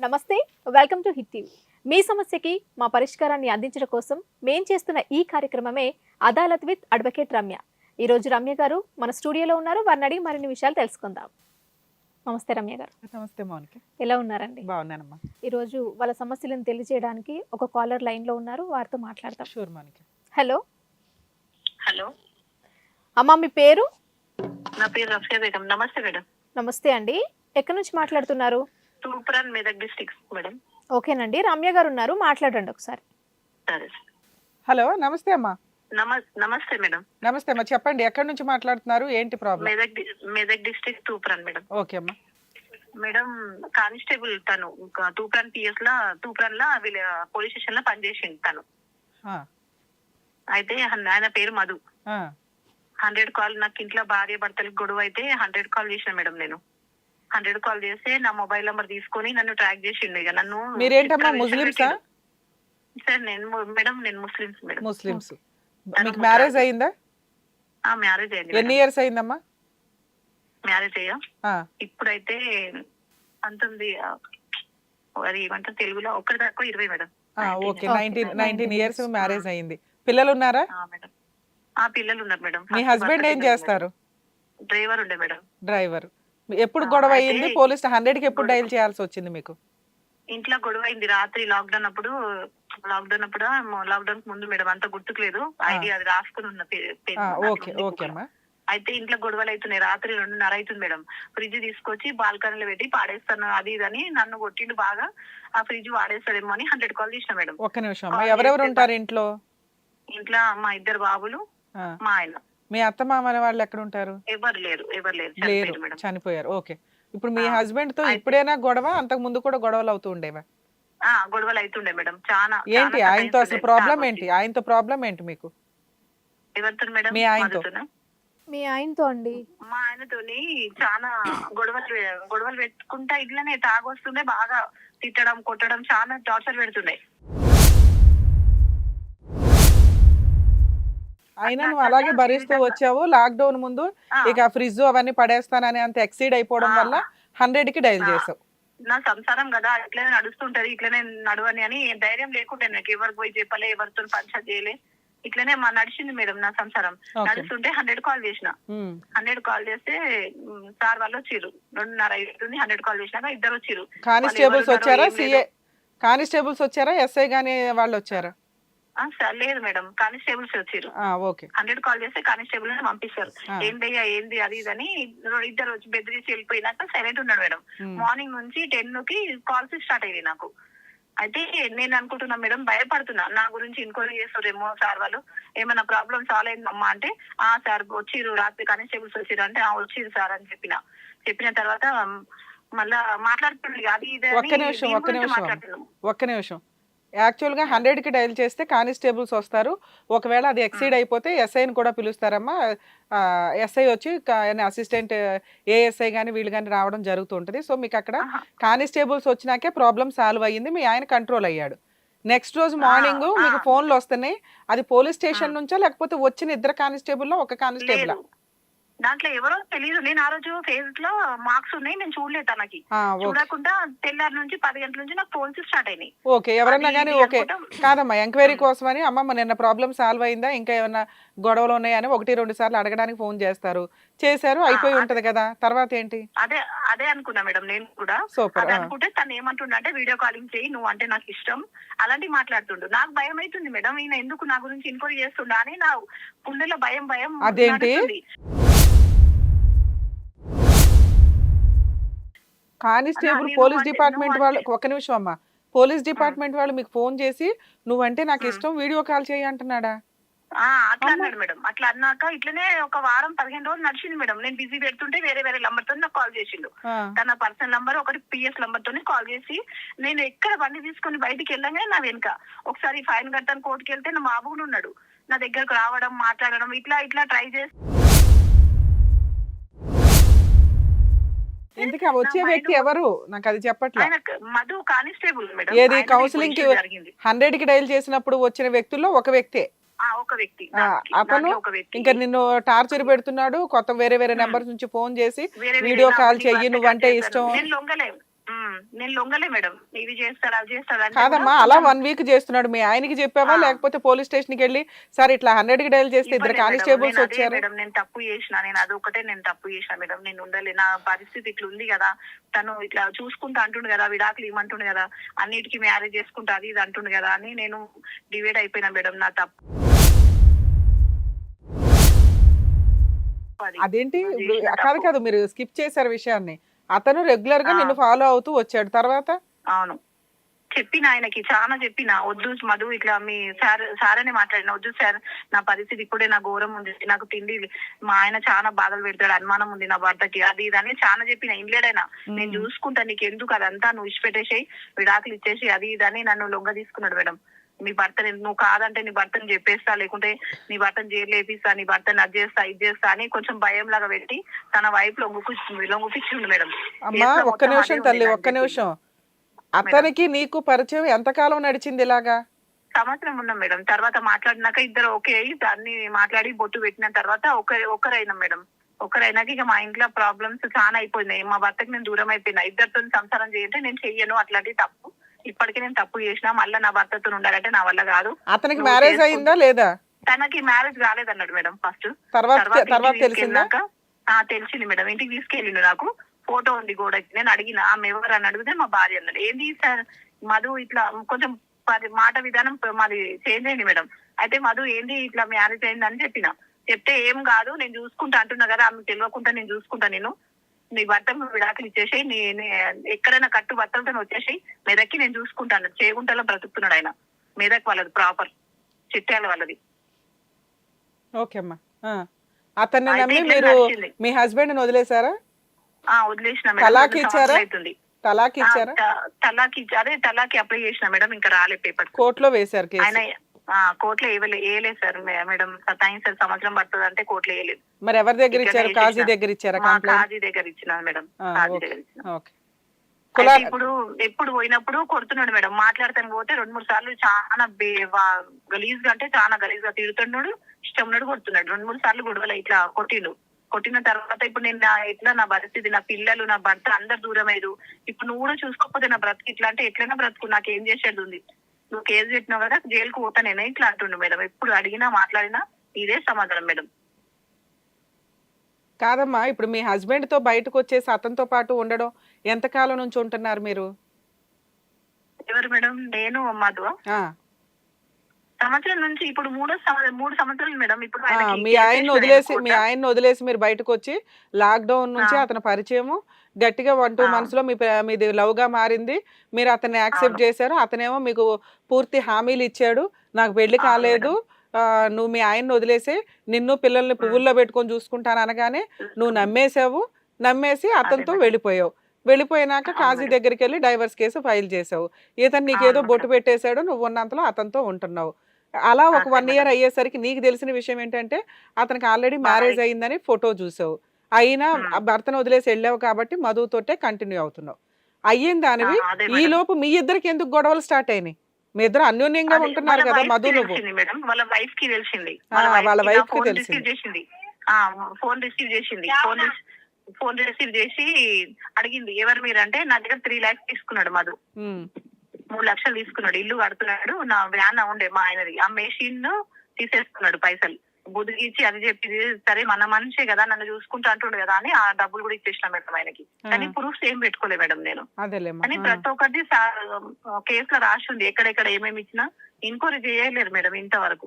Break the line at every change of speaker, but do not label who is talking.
నమస్తే welcome to hit TV మీ సమస్యకి మా పరిష్కారాన్ని అందించడం కోసం మేం చేస్తున్న ఈ కార్యక్రమమే అదాలత్ విత్ అడ్వకేట్ రమ్య. ఈ రోజు రమ్య గారు మన స్టూడియోలో ఉన్నారు. వారిని అడిగి మరిన్ని విషయాలు తెలుసుకుందాం. నమస్తే రమ్య గారు.
నమస్తే మౌనిక.
ఎలా ఉన్నారండి?
బాగున్నానమ్మా.
ఈ రోజు వాళ్ళ సమస్యలను తెలియజేయడానికి ఒక కాలర్ లైన్లో ఉన్నారు. వారితో మాట్లాడతాం
షూర్ మౌనిక.
హలో
హలో
అమ్మా మీ పేరు?
నా పేరు రఫియా బేగం. నమస్తే మేడం.
నమస్తే అండి. ఎక్కడి నుంచి మాట్లాడుతున్నారు?
తూప్రాన్ మెదక్ డిస్ట్రిక్ట్ మేడం
ఓకేనండి. రమ్య గారు ఉన్నారు. మాట్లాడండి ఒకసారి.
సరే
హలో నమస్తే అమ్మా.
నమ నమస్తే మేడం
నమస్తే అమ్మా. చెప్పండి ఎక్కడి నుంచి మాట్లాడుతున్నారు? ఏంటి problem
Medak D- Medak district Toopran madam
okay అమ్మా.
మేడం కానిస్టేబుల్ తను తూప్రాన్ పిఎస్ లా తూప్రాన్ లా వీళ్ళ పోలీస్ స్టేషన్లో పనిచేసింది తను.
ఆ,
అయితే హన్- ఆయన పేరు మధు.
ఆ,
హండ్రెడ్ కాల్ నాకు ఇంట్లో భార్య భర్తలకు గొడవ అయితే హండ్రెడ్ కాల్ చేసిన మేడం నేను. హండ్రెడ్ కాల్ చేస్తే నా మొబైల్ నెంబర్ తీసుకొని నన్ను ట్రాక్ చేసిండు ఇక నన్ను
మీరేంటమ్మా ముస్లిమ్సా.
సార్ నేను మేడం నేను ముస్లిమ్స్ మేడం.
ముస్లిమ్స్. మీకు మ్యారేజ్ అయిందా?
ఆ మ్యారేజ్ అయింది
ఎన్ని ఇయర్స్ అయిందమ్మా?
మ్యారేజ్ అయ్యా? ఇప్పుడైతే పంతొమ్మిది అది ఏమంటారు తెలుగులో ఒకటి దాకా ఇరవై మేడం.
ఆ,
19.
Okay nineteen
19
nineteen years. Marriage అయింది. పిల్లలు ఉన్నారా
మేడం. ఆ పిల్లలు ఉన్నారు మేడం.
మీ హస్బెండ్ ఏం చేస్తారు?
డ్రైవర్ ఉండే మేడం.
డ్రైవర్. ఎప్పుడు గొడవ అయ్యింది? పోలీస్ హండ్రెడ్కి ఎప్పుడు డైల్ చేయాల్సి వచ్చింది మీకు?
ఇంట్లో గొడవ అయింది రాత్రి లాక్డౌన్ అప్పుడు. లాక్డౌన్ అప్పుడు లాక్డౌన్ ముందు మేడం అంత గుర్తుకులేదు. ఐడి అది రాసుకుని ఉన్న అయితే ఇంట్లో గొడవలు అవుతున్నాయి రాత్రి రెండున్నర అవుతుంది మేడం. ఫ్రిడ్జ్ తీసుకొచ్చి బాల్కనీలో పెట్టి పాడేస్తాను అది ఇది అని నన్ను కొట్టిండు బాగా. ఆ ఫ్రిడ్జ్ వాడేస్తాడేమో అని హండ్రెడ్ కాల్ చేసిన మేడం.
ఒక్క నిమిషం ఎవరెవరు ఉంటారు ఇంట్లో?
ఇంట్లో మా ఇద్దరు బాబులు మా ఆయన.
మీ అత్త మామ వాళ్ళు ఎక్కడ ఉంటారు?
ఎవరు లేరు ఎవరు లేరు.
లేరు
చనిపోయారు మేడం.
చనిపోయారు. ఓకే. ఇప్పుడు మీ
హస్బెండ్తో
ఇప్పుడైనా గొడవ? అంతకు ముందు కూడా గొడవలు అవుతూ ఉండేవా?
ఆ గొడవలు అవుతుండే మేడం. చాలా
ఏంటి?
చాలా
ఆయనతో అసలు
సతాయిస్తుండే.
ప్రాబ్లం. ఏంటి? ఆయనతో ప్రాబ్లం ఏంటి మీకు?
ఎవరితో మేడం?
మీ ఆయనతో.
మధుతోనా?
మీ ఆయనతో అండి.
మా ఆయనతోని చాలా గొడవలు గొడవలు పెట్టుకుంటా ఇట్లనే తాగొస్తుండే బాగా తిట్టడం కొట్టడం చాలా టార్చర్ పెడుతుండే.
అయినా నువ్వు అలాగే భరిస్తూ వచ్చావు లాక్డౌన్ ముందు
ఆ,
ఇక ఫ్రిడ్జ్ అవన్నీ పడేస్తానని అంత ఎక్సీడ్ అయిపోవడం. వల్ల హండ్రెడ్కి డైల్. చేసావు.
నా సంసారం కదా ఇట్లనే నడుస్తుంటది ఇట్లనే నడవని అని ధైర్యం లేకుంటే నాకు ఎవరికి పోయి చెప్పలే ఎవరితో పంచాయత్ చేయలే. ఇట్లనే మా నడిచింది మేడం నా సంసారం. నడుస్తుంటే హండ్రెడ్ కాల్ చేసిన. హండ్రెడ్ కాల్ చేస్తే సార్ వాళ్ళు వచ్చిర్రు. రెండున్నర అవుతుంది హండ్రెడ్ కాల్ చేసినాక ఇద్దరు వచ్చిర్రు.
కానిస్టేబుల్స్
ఎవరు
వచ్చారా? కానిస్టేబుల్స్ వచ్చారా? ఎస్ఐ గానీ వాళ్ళు వచ్చారా?
సార్ లేదు madam. Constables
okay.
Hundred call చేస్తే కానిస్టేబుల్ని పంపిస్తారు.
ఆ.
ఏంటయ్యా ఏంది అది ఇది అని ఇద్దరు వచ్చి బెదిరించి వెళ్ళిపోయినాక సైలెంట్ ఉన్నాడు మేడం. మార్నింగ్ నుంచి టెన్కి కాల్స్ స్టార్ట్ అయ్యాయి నాకు. అయితే నేను అనుకుంటున్నా మేడం భయపడుతున్నా. నా గురించి ఎంక్వైరీ చేస్తారేమో సార్ వాళ్ళు. ఏమైనా ప్రాబ్లం సాల్వ్ అయిందమ్మా అంటే ఆ సార్ వచ్చిర్రు రాత్రి కానిస్టేబుల్స్ వచ్చిర్రు అంటే ఆ వచ్చిర్రు సార్ అని చెప్పిన. చెప్పిన తర్వాత మళ్ళా మాట్లాడుతుంది అది ఇది
ఒక్క నిమిషం, ఒక్క నిమిషం. ఒక్క నిమిషం. యాక్చువల్గా హండ్రెడ్కి డైల్ చేస్తే కానిస్టేబుల్స్ వస్తారు. ఒకవేళ అది ఎక్సీడ్ అయిపోతే ఎస్ఐని కూడా పిలుస్తారమ్మా. ఎస్ఐ వచ్చి అసిస్టెంట్ ఏఎస్ఐ కానీ వీళ్ళు కానీ రావడం జరుగుతుంటది సో మీకు అక్కడ. కానిస్టేబుల్స్ వచ్చినాకే ప్రాబ్లం సాల్వ్ అయ్యింది. మీ ఆయన కంట్రోల్ అయ్యాడు. నెక్స్ట్ రోజు మార్నింగ్. మీకు ఫోన్లు వస్తున్నాయి. అది పోలీస్ స్టేషన్. నుంచా లేకపోతే వచ్చిన ఇద్దరు కానిస్టేబుల్లో ఒక కానిస్టేబుల్?
దాంట్లో ఎవరో తెలియదు నేను ఆ రోజు ఫేస్లో మార్క్స్ ఉన్నాయి నేను చూడలేదు తనకి. చూడకుండా తెల్లారి నుంచి పది గంటల నుంచి నాకు ఫోన్స్ స్టార్ట్ అయినాయి.
ఓకే ఎవరన్నా కానీ ఓకే. కాదమ్మా ఎంక్వైరీ
ఉమ్.
కోసమని అమ్మమ్మ నిన్న ప్రాబ్లం సాల్వ్ అయిందా ఇంకా ఏమన్నా గొడవలు ఉన్నాయని ఒకటి రెండు సార్లు అడగడానికి ఫోన్ చేస్తారు. చేశారు అయిపోయి. ఉంటది కదా. తర్వాత ఏంటి?
అదే అదే అనుకున్నా మేడం నేను కూడా.
సూపర్.
అదే అనుకుంటే తను ఏమంటుండ అంటే వీడియో కాలింగ్ చేయి నువ్వు అంటే నాకు ఇష్టం. అలాంటివి మాట్లాడుతుండు. నాకు భయం అవుతుంది మేడం. ఈయన ఎందుకు నా గురించి ఎంక్వైరీ చేస్తుండా అని నా గుండెలో భయం భయం
అదేంటి? కానిస్టేబుల్ పోలీస్ డిపార్ట్మెంట్ వాళ్ళు ఒక నిమిషం అమ్మా. పోలీస్ డిపార్ట్మెంట్ వాళ్ళు మీకు ఫోన్ చేసి నువ్వంటే నాకు. ఇష్టం వీడియో కాల్ చేయి అంటున్నాడా?
అట్లా. అన్నాడు మేడం. అట్లా అన్నాక ఇట్లనే ఒక వారం పదిహేను రోజులు నడిచింది మేడం. నేను బిజీ పెడుతుంటే వేరే వేరే నంబర్తో నాకు కాల్ చేసిండు. తన పర్సనల్ నంబర్ ఒకటి పిఎస్ నంబర్ తోని కాల్ చేసి నేను ఎక్కడ బండి తీసుకొని బయటికి వెళ్ళగానే నా వెనుక ఒకసారి ఫైన్ కట్టాను కోర్టుకి వెళ్తే నా బాబు కూడా ఉన్నాడు. నా దగ్గరకు రావడం మాట్లాడడం ఇట్లా ఇట్లా ట్రై చేసి
ఇంతకీ వచ్చే వ్యక్తి ఎవరు? నాకు అది చెప్పట్లే.
ఆయన మధు కానిస్టేబుల్ మేడం.
ఏది? counselling కి- హండ్రెడ్కి డైల్ చేసినప్పుడు వచ్చిన వ్యక్తుల్లో ఒక వ్యక్తే.
ఒక వ్యక్తి.
అతను ఇంకా నిన్ను టార్చర్ పెడుతున్నాడు కొత్త వేరే వేరే
ఉమ్.
నెంబర్స్ నుంచి ఫోన్ చేసి వీడియో కాల్ చెయ్యి, నువ్వంటే. ఇష్టం.
నేను లొంగలే మేడం. ఇది చేస్తాడు అది చేస్తాడు
కాదమ్మా అలా వన్ వీక్ చేస్తున్నాడు. మీ ఆయనకి చెప్పావా. లేకపోతే పోలీస్ స్టేషన్కి వెళ్ళి సార్ ఇట్లా హండ్రెడ్కి డైల్ చేస్తే ఇద్దరు. కానిస్టేబుల్స్ వచ్చారు.
మేడం నేను తప్పు చేసిన నేను అది ఒకటే నేను తప్పు చేసిన మేడం. నేను ఉండలే. నా పరిస్థితి ఇట్లా ఉంది కదా. తను ఇట్లా చూసుకుంటా అంటుండు కదా విడాకులు ఇవ్వమంటుండు కదా అన్నిటికీ మ్యారేజ్ చేసుకుంటా అది ఇది అంటుండు కదా అని నేను డివైడ్ అయిపోయినా మేడం నా తప్పు. అది.
అదేంటి కాదు. కాదు మీరు స్కిప్ చేశారు విషయాన్ని. అతను
రెగ్యులర్గా.
నిన్ను ఫాలో అవుతూ వచ్చాడు. తర్వాత?
అవును. చెప్పిన ఆయనకి చాలా చెప్పిన. వద్దు మధు ఇట్లా మీ సార్ సార్ అని మాట్లాడిన. వద్దు సార్ నా పరిస్థితి ఇప్పుడే నా ఘోరం ఉంది. నాకు తిండి మా ఆయన చాలా బాధలు పెడతాడు. అనుమానం ఉంది నా భర్తకి. అది ఇది అని చాలా చెప్పిన. ఇండ్లేడైనా నేను చూసుకుంటా నీకు ఎందుకు అదంతా? నువ్వు ఇచ్చిపెట్టేసి విడాకులు ఇచ్చేసి అది ఇది అని నన్ను లొంగ తీసుకున్నాడు మేడం. నీ భర్తని నువ్వు కాదంటే నీ భర్తని చెప్పేస్తా లేకుంటే నీ భర్తని జైలు నీ భర్తని అది చేస్తా ఇది చేస్తా అని కొంచెం భయం లాగా పెట్టి తన వైపు లొంగుకు లొంగుపిచ్చిండు మేడం.
అమ్మా ఒక్క నిమిషం తల్లి ఒక్క నిమిషం. అతనికి నీకు పరిచయం ఎంతకాలం నడిచింది ఇలాగా?
సంవత్సరం ఉన్నాం మేడం. తర్వాత మాట్లాడినాక ఇద్దరు ఓకే అయ్యి దాన్ని మాట్లాడి బొట్టు పెట్టిన తర్వాత ఒకరి ఒకరైనా మేడం. ఒకరైనాక ఇక మా ఇంట్లో ప్రాబ్లమ్స్ చాలా అయిపోయినాయి. మా భర్తకి నేను దూరం అయిపోయినా. ఇద్దరితో సంసారం చేయంటే నేను చెయ్యను. అట్లాంటి తప్పు ఇప్పటికే నేను తప్పు చేసిన మళ్ళీ నా భర్తతో ఉండాలంటే నా వల్ల కాదు.
అతనికి మ్యారేజ్ అయిందా లేదా?
తనకి మ్యారేజ్ కాలేదన్నాడు మేడం ఫస్ట్.
తర్వాత
తర్వాత
తెలిసిందా?
తీసుకెళ్ళాక, ఆ తెలిసింది మేడం. ఇంటికి తీసుకెళ్ళిండు నాకు. ఫోటో ఉంది గోడకి నేను అడిగిన ఆమె ఎవరు అని అడిగితే మా భార్య అన్నాడు. ఏంది సార్? మధు ఇట్లా కొంచెం మాట విధానం మాది చేంజ్ అయింది మేడం. అయితే మధు ఏంది ఇట్లా మ్యారేజ్ అయింది అని చెప్పిన. చెప్తే ఏం కాదు నేను చూసుకుంటా అంటున్నా కదా ఆమె తెలియకుండా నేను చూసుకుంటా నేను. నీ భర్త విడాకులు ఇచ్చేసి నీ ఎక్కడైనా కట్టు భర్తలతో వచ్చేసి మెదక్కి నేను చూసుకుంటాను. చేగుంటలో బ్రతుకుతున్నాడు ఆయన. మెదక్ వాళ్ళది ప్రాపర్. చిట్యాల వాళ్ళది.
ఓకే అమ్మా. అతన్ని నమ్మి మీరు. మీ హస్బెండ్ వదిలేశారా?
ఆ వదిలేసిన.
తలాక్ ఇచ్చారా? తలాక్ ఇచ్చారా?
తలాక్ అదే తలాక్ అప్లై చేసిన మేడం ఇంకా రాలే పేపర్
కోర్టులో వేశారు
ఆయన కోర్టులో వేయలే వేయలేదు సార్ మేడం. సతాయించారు సంవత్సరం పడుతుంది అంటే కోర్టులో వేయలేదు
మరి ఎవరి దగ్గర ఇచ్చారు. కాజీ దగ్గర ఇచ్చారా
కాజీ దగ్గర ఇచ్చిన మేడం. కాజీ. దగ్గర ఇచ్చిన. ఇప్పుడు ఎప్పుడు పోయినప్పుడు కొడుతున్నాడు మేడం. మాట్లాడతాను పోతే రెండు మూడు సార్లు చాలా గలీజ్గా అంటే చాలా గలీజ్గా తిడుతున్నాడు. ఇష్టం ఉన్నాడు కొడుతున్నాడు. రెండు మూడు సార్లు గొడవలు ఇట్లా కొట్టిండు. కొట్టిన తర్వాత ఇప్పుడు నేను నా ఎట్లా నా పరిస్థితి? నా పిల్లలు నా భర్త అందరు దూరం అయ్యారు ఇప్పుడు నువ్వు కూడా చూసుకోకపోతే నా బ్రతుకు ఇట్లా అంటే ఎట్లైనా బ్రతుకు. నాకు ఏం చేసేది ఉంది? నువ్వు కేసు పెట్టినావు కదా జైలుకు పోతా నేనే ఇట్లా అంటుండు మేడం. ఎప్పుడు అడిగినా మాట్లాడినా ఇదే సమాధానం మేడం.
కాదమ్మా ఇప్పుడు మీ హస్బెండ్తో బయటకు వచ్చేసి అతనితో పాటు ఉండడం ఎంతకాలం నుంచి ఉంటున్నారు మీరు?
ఎవరు మేడం? నేను మధు. సంవత్సరం నుంచి ఇప్పుడు మూడో మూడు సంవత్సరాలు మేడం. ఇప్పుడు
మీ ఆయన్ని వదిలేసి మీ. ఆయన్ని వదిలేసి మీరు బయటకు వచ్చి లాక్డౌన్ నుంచి. అతని పరిచయము గట్టిగా వన్ టూ. మంత్స్లో మీ మీది లవ్గా మారింది. మీరు అతన్ని యాక్సెప్ట్. చేశారు. అతనేమో మీకు పూర్తి హామీలు ఇచ్చాడు. నాకు
పెళ్ళి
కాలేదు. నువ్వు మీ ఆయన్ని వదిలేసి నిన్ను పిల్లల్ని పువ్వుల్లో పెట్టుకొని చూసుకుంటాను అనగానే నువ్వు నమ్మేశావు. నమ్మేసి అతనితో. వెళ్ళిపోయావు. వెళ్ళిపోయినాక కాజీ. దగ్గరికి వెళ్ళి డైవర్స్ కేసు ఫైల్ చేసావు ఇతను నీకేదో బొట్టు. పెట్టేశాడు. నువ్వు ఉన్నంతలో అతనితో ఉంటున్నావు. అలా ఒక వన్ ఇయర్. అయ్యేసరికి నీకు తెలిసిన విషయం ఏంటంటే అతనికి ఆల్రెడీ మ్యారేజ్ అయిందని ఫోటో చూసావు అయినా భర్తను వదిలేసి వెళ్ళావు కాబట్టి మధుతోటే కంటిన్యూ అవుతున్నావు. అయ్యిన దానివి ఈ. లోపు మీ ఇద్దరికి ఎందుకు గొడవలు స్టార్ట్ అయినాయి? మీ ఇద్దరు అన్యోన్యంగా ఉంటున్నారు కదా మధు నువ్వు.
తెలిసింది మేడం. వాళ్ళ వైఫ్కి తెలిసింది.
వాళ్ళ
కి ఫోన్
తెలిసింది.
రిసీవ్ చేసింది. ఆ ఫోన్ రిసీవ్ చేసింది. ఫోన్ రిస్- ఫోన్ రిసీవ్ చేసి అడిగింది. ఎవరు మీరు అంటే నా దగ్గర త్రీ లాక్స్ తీసుకున్నాడు మధు. మూడు లక్షలు తీసుకున్నాడు. ఇల్లు కడుతున్నాడు. నా వ్యాన్ ఉండే మా ఆయనది. ఆ మెషిన్ తీసేసుకున్నాడు పైసలు. బుదిగిచ్చి అది చెప్పి సరే మన మనిషే కదా నన్ను చూసుకుంటా అంటుండు కదా అని ఆ డబ్బులు కూడా ఇచ్చేసిన మేడం ఆయనకి కానీ. ప్రూఫ్స్ ఏం పెట్టుకోలే మేడం నేను కానీ. ప్రతి ఒక్కటి కేసులో రాసి ఉంది ఎక్కడెక్కడ ఏమేమి ఇచ్చినా ఎంక్వైరీ చేయలేరు మేడం ఇంతవరకు